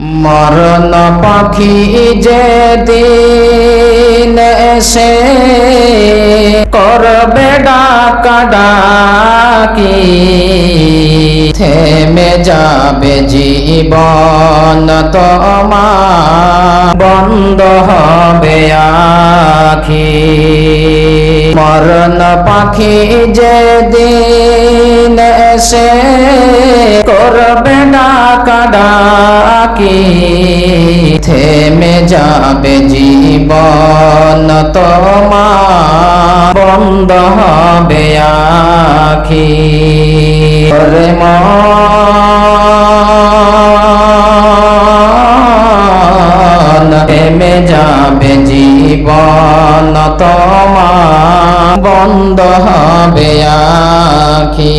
মরণ পাখি যে দিন এসে করবে ডাকা ডাকি, থেমে যাবে জীবন তোমার বন্ধ হবে আখি। মরণ পাখি যে দিন এসে করবে ডাকা ডাকি থেমে যাবে জীবন তোমার? বন্ধ হবে আখি রে থেমে যাবে জীবন তোমার? বন্ধ হবে আখি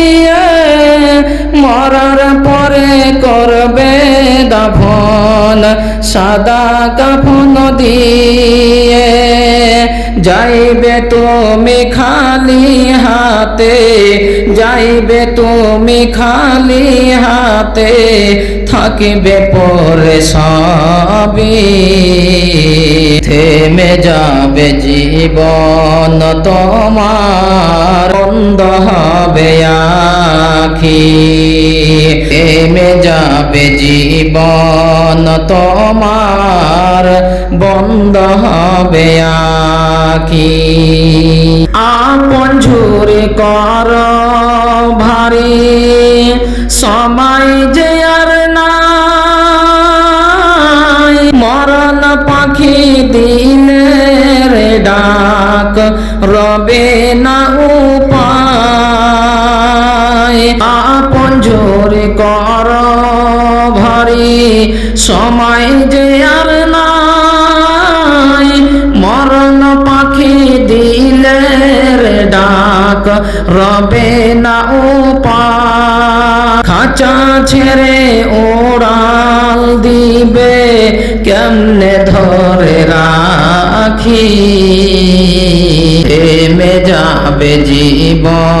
দাফন সাদা কাফন দিয়ে। যাইবে তুমি খালি হাতে, যাইবে তুমি খালি হাতে, থাকিবে পরে সবই। থেমে যাবে জীবন তোমার, বন্ধ হবে আখি থেমে যাবে জীবন তোমার, বন্ধ হবে আখি। আপন ঝুরে কর ভারী, সময় যে আর নাই। মরণ পাখি দিনের ডাক, রবে না উপায় ঝোরে কর ভারী। সময় যে আর নাই, মরণ পাখি দিলের ডাক, রবে না উপায়। খাঁচা ছেড়ে ওড়াল দিবে, কেমনে ধরে রাখি? থেমে যাবে জীবন।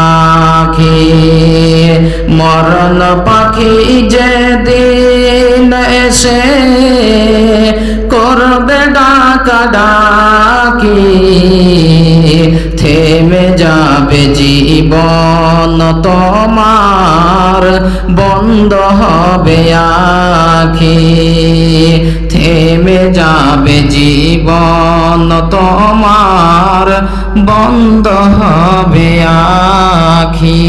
আখি মরণ পাখি যে দিন এসে করবে ডাকা ডাকি, থেমে যাবে জীবন তোমার, বন্ধ হবে আখি থেমে যাবে জীবন তোমার বন্ধ হবে আখি।